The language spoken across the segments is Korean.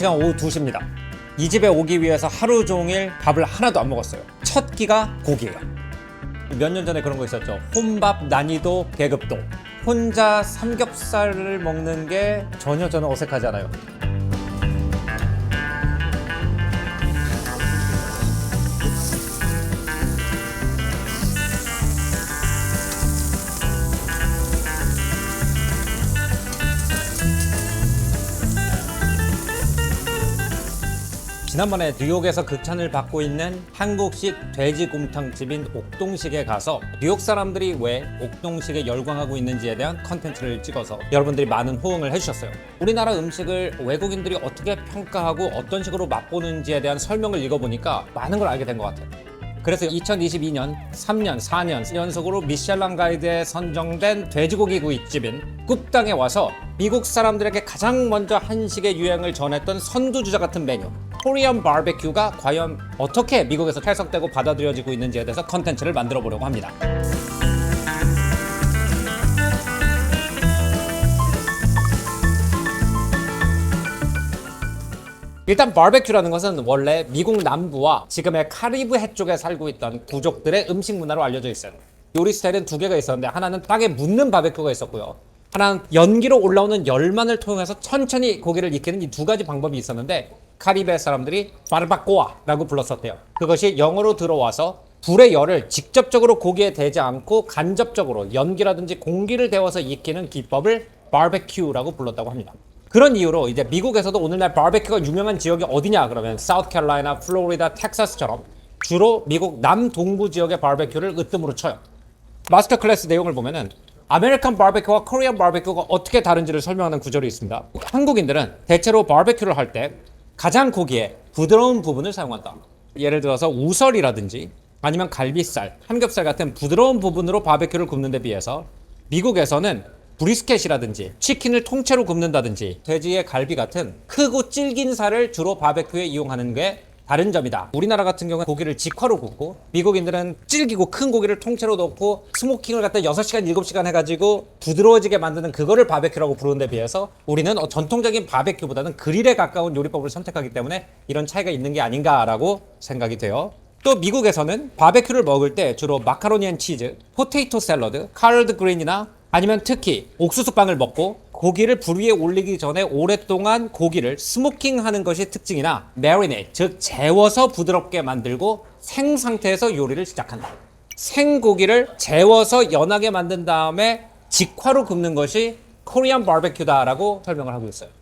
시간 오후 2시입니다. 이 집에 오기 위해서 하루 종일 밥을 하나도 안 먹었어요. 첫 끼가 고기예요. 몇 년 전에 그런 거 있었죠. 혼밥 난이도 계급도. 혼자 삼겹살을 먹는 게 전혀 저는 어색하지 않아요. 지난번에 뉴욕에서 극찬을 받고 있는 한국식 돼지곰탕집인 옥동식에 가서 뉴욕 사람들이 왜 옥동식에 열광하고 있는지에 대한 컨텐츠를 찍어서 여러분들이 많은 호응을 해주셨어요. 우리나라 음식을 외국인들이 어떻게 평가하고 어떤 식으로 맛보는지에 대한 설명을 읽어보니까 많은 걸 알게 된 것 같아요. 그래서 2022년 3년, 4년 연속으로 미슐랭 가이드에 선정된 돼지고기 구이집인 굽당에 와서 미국 사람들에게 가장 먼저 한식의 유행을 전했던 선두주자 같은 메뉴 코리안 바베큐가 과연 어떻게 미국에서 해석되고 받아들여지고 있는지에 대해서 컨텐츠를 만들어 보려고 합니다. 일단 바베큐라는 것은 원래 미국 남부와 지금의 카리브 해 쪽에 살고 있던 부족들의 음식 문화로 알려져 있어요. 요리 스타일은 두 개가 있었는데 하나는 땅에 묻는 바베큐가 있었고요. 하나는 연기로 올라오는 열만을 통해서 천천히 고기를 익히는 이 두 가지 방법이 있었는데 카리브해 사람들이 바르바꼬아라고 불렀었대요. 그것이 영어로 들어와서 불의 열을 직접적으로 고기에 대지 않고 간접적으로 연기라든지 공기를 데워서 익히는 기법을 바베큐라고 불렀다고 합니다. 그런 이유로 이제 미국에서도 오늘날 바베큐가 유명한 지역이 어디냐 그러면 사우스캐롤라이나, 플로리다, 텍사스처럼 주로 미국 남동부 지역의 바베큐를 으뜸으로 쳐요. 마스터 클래스 내용을 보면은 아메리칸 바베큐와 코리안 바베큐가 어떻게 다른지를 설명하는 구절이 있습니다. 한국인들은 대체로 바베큐를 할 때 가장 고기에 부드러운 부분을 사용한다. 예를 들어서 우설이라든지 아니면 갈비살, 삼겹살 같은 부드러운 부분으로 바베큐를 굽는 데 비해서 미국에서는 브리스켓이라든지 치킨을 통째로 굽는다든지 돼지의 갈비 같은 크고 질긴 살을 주로 바베큐에 이용하는 게 다른 점이다. 우리나라 같은 경우는 고기를 직화로 굽고 미국인들은 질기고 큰 고기를 통째로 넣고 스모킹을 갖다 6시간, 7시간 해가지고 부드러워지게 만드는 그거를 바베큐라고 부르는 데 비해서 우리는 어, 전통적인 바베큐보다는 그릴에 가까운 요리법을 선택하기 때문에 이런 차이가 있는 게 아닌가라고 생각이 돼요. 또 미국에서는 바베큐를 먹을 때 주로 마카로니 앤 치즈, 포테이토 샐러드, 카르드 그린이나 아니면 특히 옥수수빵을 먹고 고기를 불 위에 올리기 전에 오랫동안 고기를 스모킹하는 것이 특징이나 메리네이트 즉 재워서 부드럽게 만들고 생 상태에서 요리를 시작한다. 생고기를 재워서 연하게 만든 다음에 직화로 굽는 것이 코리안 바베큐다라고 설명을 하고 있어요.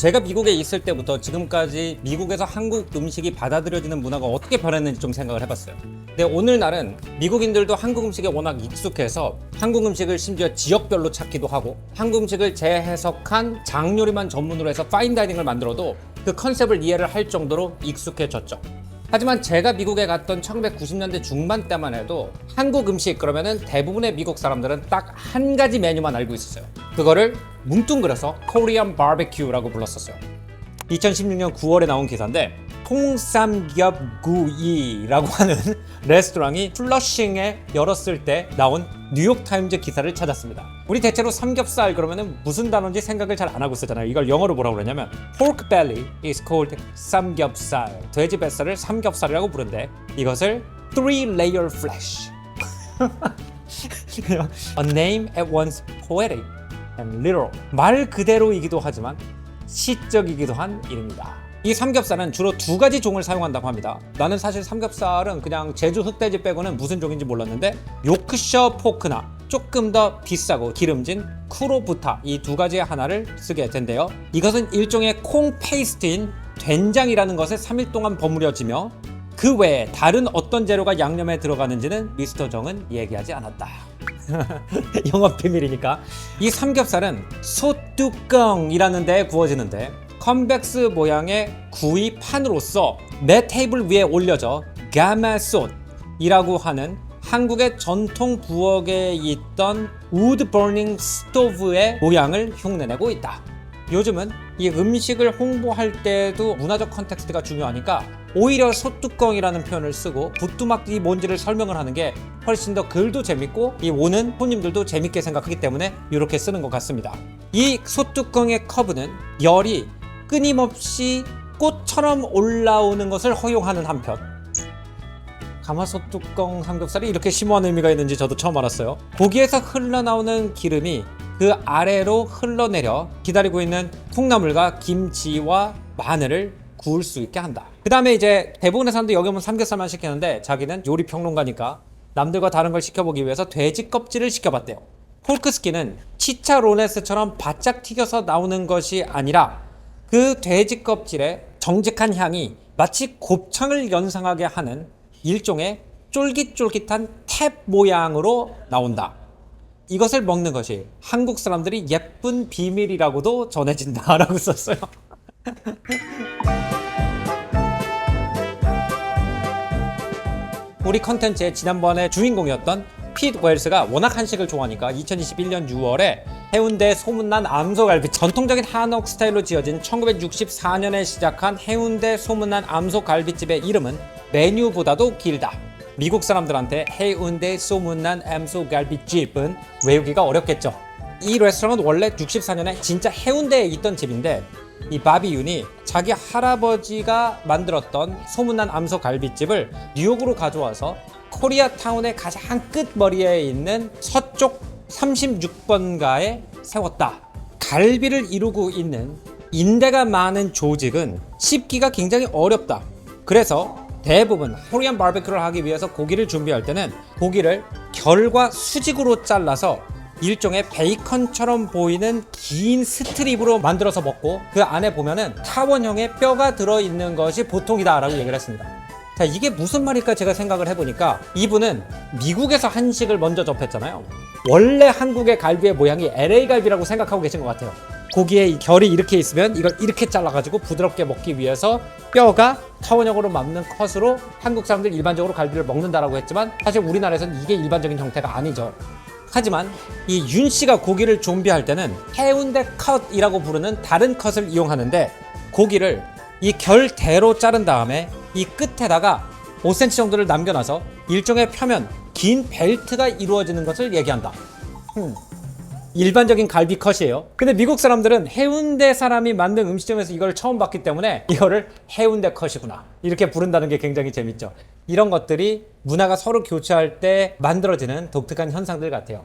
제가 미국에 있을 때부터 지금까지 미국에서 한국 음식이 받아들여지는 문화가 어떻게 변했는지 좀 생각을 해봤어요. 근데 오늘날은 미국인들도 한국 음식에 워낙 익숙해서 한국 음식을 심지어 지역별로 찾기도 하고 한국 음식을 재해석한 장요리만 전문으로 해서 파인다이닝을 만들어도 그 컨셉을 이해를 할 정도로 익숙해졌죠. 하지만 제가 미국에 갔던 1990년대 중반 때만 해도 한국 음식 그러면은 대부분의 미국 사람들은 딱 한 가지 메뉴만 알고 있었어요. 그거를 뭉뚱그려서 코리안 바베큐라고 불렀었어요. 2016년 9월에 나온 기사인데 통삼겹구이라고 하는 레스토랑이 플러싱에 열었을 때 나온 뉴욕타임즈 기사를 찾았습니다. 우리 대체로 삼겹살 그러면은 무슨 단어인지 생각을 잘 안 하고 쓰잖아요. 이걸 영어로 뭐라고 그러냐면 pork belly is called 삼겹살. 돼지 뱃살을 삼겹살이라고 부른대. 이것을 three layer flesh. A name at once poetic and literal. 말 그대로이기도 하지만 시적이기도 한 이름이다. 이 삼겹살은 주로 두 가지 종을 사용한다고 합니다. 나는 사실 삼겹살은 그냥 제주 흑돼지 빼고는 무슨 종인지 몰랐는데 요크셔 포크나 조금 더 비싸고 기름진 쿠로부타 이 두 가지의 하나를 쓰게 된대요. 이것은 일종의 콩 페이스트인 된장이라는 것에 3일 동안 버무려지며 그 외에 다른 어떤 재료가 양념에 들어가는지는 미스터 정은 얘기하지 않았다. 영업 비밀이니까. 이 삼겹살은 소뚜껑이라는 데에 구워지는데 컨벡스 모양의 구이 판으로서 내 테이블 위에 올려져 가마솥이라고 하는 한국의 전통 부엌에 있던 우드 버닝 스토브의 모양을 흉내내고 있다. 요즘은 이 음식을 홍보할 때도 문화적 컨텍스트가 중요하니까 오히려 소뚜껑이라는 표현을 쓰고 부뚜막이 뭔지를 설명을 하는 게 훨씬 더 글도 재밌고 이 오는 손님들도 재밌게 생각하기 때문에 이렇게 쓰는 것 같습니다. 이 소뚜껑의 커브는 열이 끊임없이 꽃처럼 올라오는 것을 허용하는 한편 가마솥 뚜껑 삼겹살이 이렇게 심오한 의미가 있는지 저도 처음 알았어요. 고기에서 흘러나오는 기름이 그 아래로 흘러내려 기다리고 있는 콩나물과 김치와 마늘을 구울 수 있게 한다. 그 다음에 이제 대부분의 사람들이 여기 오면 삼겹살만 시키는데 자기는 요리 평론가니까 남들과 다른 걸 시켜보기 위해서 돼지 껍질을 시켜봤대요. 폴크스키는 치차 로네스처럼 바짝 튀겨서 나오는 것이 아니라 그 돼지 껍질의 정직한 향이 마치 곱창을 연상하게 하는 일종의 쫄깃쫄깃한 탭 모양으로 나온다. 이것을 먹는 것이 한국 사람들이 예쁜 비밀이라고도 전해진다라고 썼어요. 우리 컨텐츠의 지난번에 주인공이었던 핏 웰스가 워낙 한식을 좋아하니까 2021년 6월에 해운대 소문난 암소갈비 전통적인 한옥 스타일로 지어진 1964년에 시작한 해운대 소문난 암소갈비집의 이름은 메뉴보다도 길다. 미국 사람들한테 해운대 소문난 암소 갈비집은 외우기가 어렵겠죠. 이 레스토랑은 원래 64년에 진짜 해운대에 있던 집인데 이 바비 윤이 자기 할아버지가 만들었던 소문난 암소 갈비집을 뉴욕으로 가져와서 코리아타운의 가장 끝머리에 있는 서쪽 36번가에 세웠다. 갈비를 이루고 있는 인대가 많은 조직은 씹기가 굉장히 어렵다. 그래서 대부분 코리안 바베큐를 하기 위해서 고기를 준비할 때는 고기를 결과 수직으로 잘라서 일종의 베이컨처럼 보이는 긴 스트립으로 만들어서 먹고 그 안에 보면은 타원형의 뼈가 들어있는 것이 보통이다 라고 얘기를 했습니다. 자, 이게 무슨 말일까 제가 생각을 해보니까 이분은 미국에서 한식을 먼저 접했잖아요. 원래 한국의 갈비의 모양이 LA 갈비라고 생각하고 계신 것 같아요. 고기에 이 결이 이렇게 있으면 이걸 이렇게 잘라가지고 부드럽게 먹기 위해서 뼈가 타원형으로 맞는 컷으로 한국 사람들 일반적으로 갈비를 먹는다라고 했지만 사실 우리나라에서는 이게 일반적인 형태가 아니죠. 하지만 이 윤 씨가 고기를 좀비할 때는 해운대 컷이라고 부르는 다른 컷을 이용하는데 고기를 이 결대로 자른 다음에 이 끝에다가 5cm 정도를 남겨놔서 일종의 표면 긴 벨트가 이루어지는 것을 얘기한다. 음, 일반적인 갈비 컷이에요. 근데 미국 사람들은 해운대 사람이 만든 음식점에서 이걸 처음 봤기 때문에 이거를 해운대 컷이구나. 이렇게 부른다는 게 굉장히 재밌죠. 이런 것들이 문화가 서로 교차할 때 만들어지는 독특한 현상들 같아요.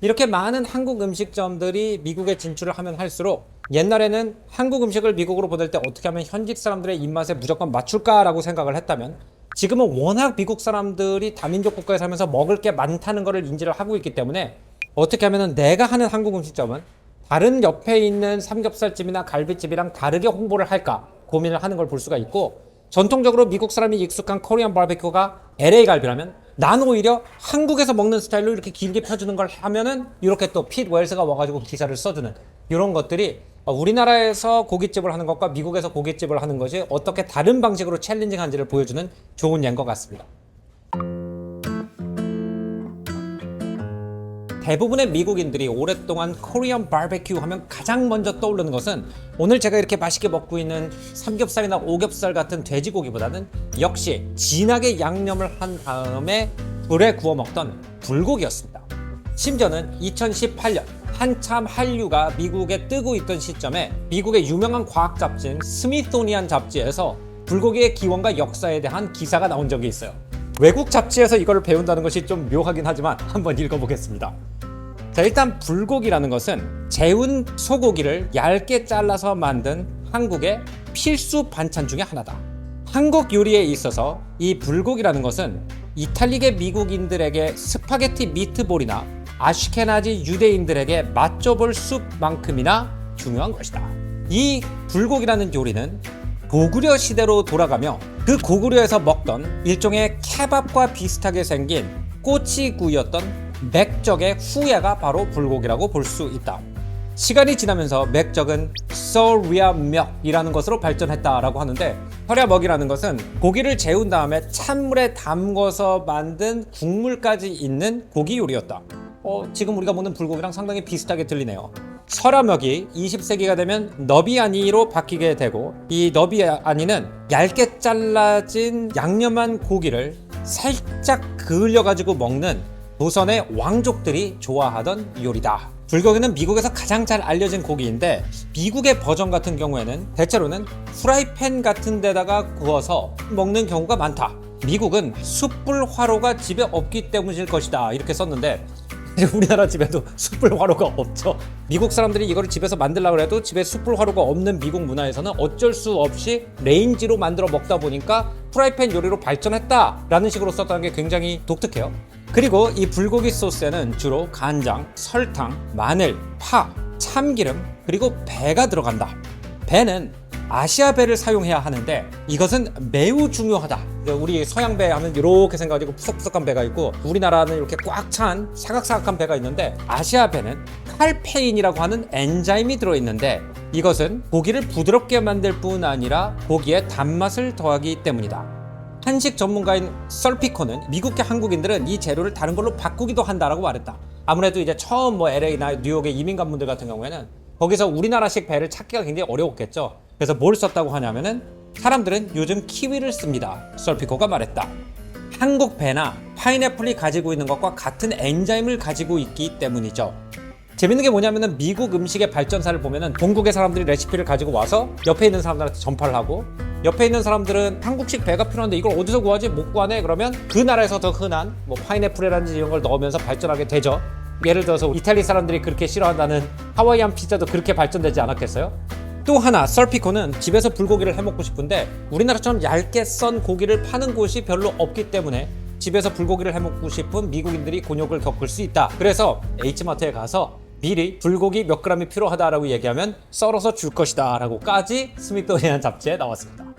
이렇게 많은 한국 음식점들이 미국에 진출을 하면 할수록 옛날에는 한국 음식을 미국으로 보낼 때 어떻게 하면 현직 사람들의 입맛에 무조건 맞출까라고 생각을 했다면 지금은 워낙 미국 사람들이 다민족 국가에 살면서 먹을 게 많다는 것을 인지를 하고 있기 때문에 어떻게 하면은 내가 하는 한국 음식점은 다른 옆에 있는 삼겹살집이나 갈비집이랑 다르게 홍보를 할까 고민을 하는 걸 볼 수가 있고 전통적으로 미국 사람이 익숙한 코리안 바베큐가 LA 갈비라면 난 오히려 한국에서 먹는 스타일로 이렇게 길게 펴주는 걸 하면은 이렇게 또 핏 웰스가 와가지고 기사를 써주는 이런 것들이 우리나라에서 고깃집을 하는 것과 미국에서 고깃집을 하는 것이 어떻게 다른 방식으로 챌린징한지를 보여주는 좋은 예인 것 같습니다. 대부분의 미국인들이 오랫동안 코리안 바베큐 하면 가장 먼저 떠오르는 것은 오늘 제가 이렇게 맛있게 먹고 있는 삼겹살이나 오겹살 같은 돼지고기보다는 역시 진하게 양념을 한 다음에 불에 구워 먹던 불고기였습니다. 심지어는 2018년 한참 한류가 미국에 뜨고 있던 시점에 미국의 유명한 과학 잡지인 스미소니안 잡지에서 불고기의 기원과 역사에 대한 기사가 나온 적이 있어요. 외국 잡지에서 이걸 배운다는 것이 좀 묘하긴 하지만 한번 읽어보겠습니다. 자, 일단 불고기라는 것은 재운 소고기를 얇게 잘라서 만든 한국의 필수 반찬 중에 하나다. 한국 요리에 있어서 이 불고기라는 것은 이탈리계 미국인들에게 스파게티 미트볼이나 아시케나지 유대인들에게 맛줘볼 숲만큼이나 중요한 것이다. 이 불고기라는 요리는 고구려 시대로 돌아가며 그 고구려에서 먹던 일종의 케밥과 비슷하게 생긴 꼬치구이였던 맥적의 후예가 바로 불고기라고 볼 수 있다. 시간이 지나면서 맥적은 썰리아먹이라는 것으로 발전했다라고 하는데 혈야먹이라는 것은 고기를 재운 다음에 찬물에 담궈서 만든 국물까지 있는 고기 요리였다. 어, 지금 우리가 먹는 불고기랑 상당히 비슷하게 들리네요. 서라먹이 20세기가 되면 너비아니로 바뀌게 되고 이 너비아니는 얇게 잘라진 양념한 고기를 살짝 그을려 가지고 먹는 조선의 왕족들이 좋아하던 요리다. 불고기는 미국에서 가장 잘 알려진 고기인데 미국의 버전 같은 경우에는 대체로는 프라이팬 같은 데다가 구워서 먹는 경우가 많다. 미국은 숯불 화로가 집에 없기 때문일 것이다. 이렇게 썼는데 우리나라 집에도 숯불 화로가 없죠. 미국 사람들이 이거를 집에서 만들려고 해도 집에 숯불 화로가 없는 미국 문화에서는 어쩔 수 없이 레인지로 만들어 먹다 보니까 프라이팬 요리로 발전했다라는 식으로 썼다는 게 굉장히 독특해요. 그리고 이 불고기 소스에는 주로 간장, 설탕, 마늘, 파, 참기름, 그리고 배가 들어간다. 배는 아시아 배를 사용해야 하는데 이것은 매우 중요하다. 우리 서양 배 하면 이렇게 생겨가지고 푸석푸석한 배가 있고 우리나라는 이렇게 꽉 찬 사각사각한 배가 있는데 아시아 배는 칼페인이라고 하는 엔자임이 들어있는데 이것은 고기를 부드럽게 만들 뿐 아니라 고기에 단맛을 더하기 때문이다. 한식 전문가인 썰피코는 미국계 한국인들은 이 재료를 다른 걸로 바꾸기도 한다라고 말했다. 아무래도 이제 처음 뭐 LA나 뉴욕의 이민 간분들 같은 경우에는 거기서 우리나라식 배를 찾기가 굉장히 어려웠겠죠. 그래서 뭘 썼다고 하냐면은 사람들은 요즘 키위를 씁니다. 썰피코가 말했다. 한국 배나 파인애플이 가지고 있는 것과 같은 엔자임을 가지고 있기 때문이죠. 재밌는 게 뭐냐면은 미국 음식의 발전사를 보면은 본국의 사람들이 레시피를 가지고 와서 옆에 있는 사람들한테 전파를 하고 옆에 있는 사람들은 한국식 배가 필요한데 이걸 어디서 구하지? 못 구하네? 그러면 그 나라에서 더 흔한 뭐 파인애플이라든지 이런 걸 넣으면서 발전하게 되죠. 예를 들어서 이탈리 사람들이 그렇게 싫어한다는 하와이안 피자도 그렇게 발전되지 않았겠어요? 또 하나 썰피코는 집에서 불고기를 해 먹고 싶은데 우리나라처럼 얇게 썬 고기를 파는 곳이 별로 없기 때문에 집에서 불고기를 해 먹고 싶은 미국인들이 곤욕을 겪을 수 있다. 그래서 H마트에 가서 미리 불고기 몇 그램이 필요하다라고 얘기하면 썰어서 줄 것이다 라고까지 스미토니안 잡지에 나왔습니다.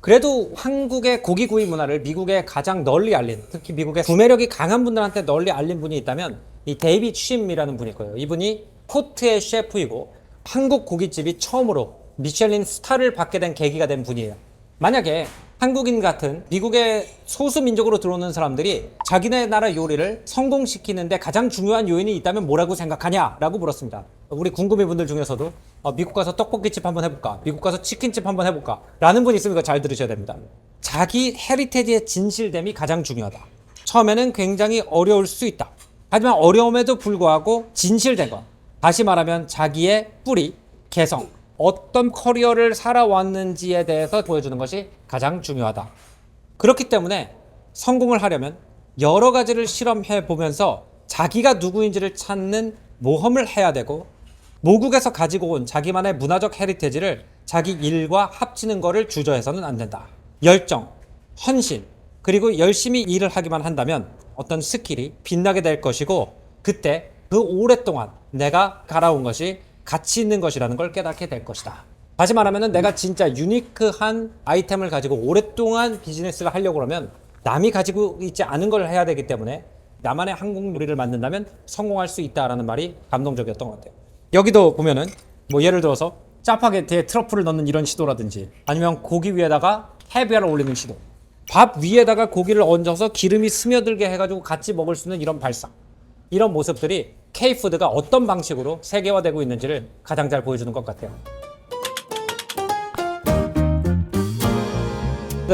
그래도 한국의 고기 구이 문화를 미국에 가장 널리 알린 특히 미국의 구매력이 강한 분들한테 널리 알린 분이 있다면 이 데이빗 쉼이라는 분일 거예요. 이분이 코트의 셰프이고 한국 고깃집이 처음으로 미슐린 스타를 받게 된 계기가 된 분이에요. 만약에 한국인 같은 미국의 소수 민족으로 들어오는 사람들이 자기네 나라 요리를 성공시키는데 가장 중요한 요인이 있다면 뭐라고 생각하냐라고 물었습니다. 우리 궁금해 분들 중에서도 어, 미국 가서 떡볶이집 한번 해볼까? 미국 가서 치킨집 한번 해볼까? 라는 분 있으면 이거 잘 들으셔야 됩니다. 자기 헤리테지의 진실됨이 가장 중요하다. 처음에는 굉장히 어려울 수 있다. 하지만 어려움에도 불구하고 진실된 것. 다시 말하면 자기의 뿌리, 개성, 어떤 커리어를 살아왔는지에 대해서 보여주는 것이 가장 중요하다. 그렇기 때문에 성공을 하려면 여러 가지를 실험해 보면서 자기가 누구인지를 찾는 모험을 해야 되고 모국에서 가지고 온 자기만의 문화적 헤리테지를 자기 일과 합치는 것을 주저해서는 안 된다. 열정, 헌신, 그리고 열심히 일을 하기만 한다면 어떤 스킬이 빛나게 될 것이고 그때 그 오랫동안 내가 갈아온 것이 가치 있는 것이라는 걸 깨닫게 될 것이다. 다시 말하면 내가 진짜 유니크한 아이템을 가지고 오랫동안 비즈니스를 하려고 그러면 남이 가지고 있지 않은 걸 해야 되기 때문에 나만의 한국 요리를 만든다면 성공할 수 있다라는 말이 감동적이었던 것 같아요. 여기도 보면은 뭐 예를 들어서 짜파게티에 트러플을 넣는 이런 시도라든지 아니면 고기 위에다가 헤비아를 올리는 시도 밥 위에다가 고기를 얹어서 기름이 스며들게 해가지고 같이 먹을 수 있는 이런 발상 이런 모습들이 K푸드가 어떤 방식으로 세계화되고 있는지를 가장 잘 보여주는 것 같아요.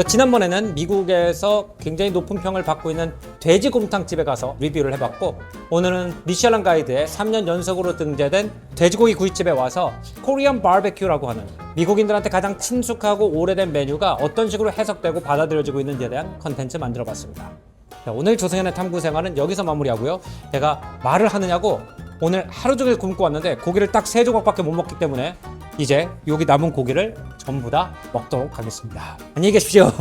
지난번에는 미국에서 굉장히 높은 평을 받고 있는 돼지곰탕집에 가서 리뷰를 해봤고 오늘은 미슐랭 가이드에 3년 연속으로 등재된 돼지고기 구이집에 와서 코리안 바베큐라고 하는 미국인들한테 가장 친숙하고 오래된 메뉴가 어떤 식으로 해석되고 받아들여지고 있는지에 대한 컨텐츠 만들어봤습니다. 자, 오늘 조승현의 탐구 생활은 여기서 마무리하고요. 제가 말을 하느냐고 오늘 하루 종일 굶고 왔는데 고기를 딱 세 조각밖에 못 먹기 때문에 이제 여기 남은 고기를 전부 다 먹도록 하겠습니다. 안녕히 계십시오.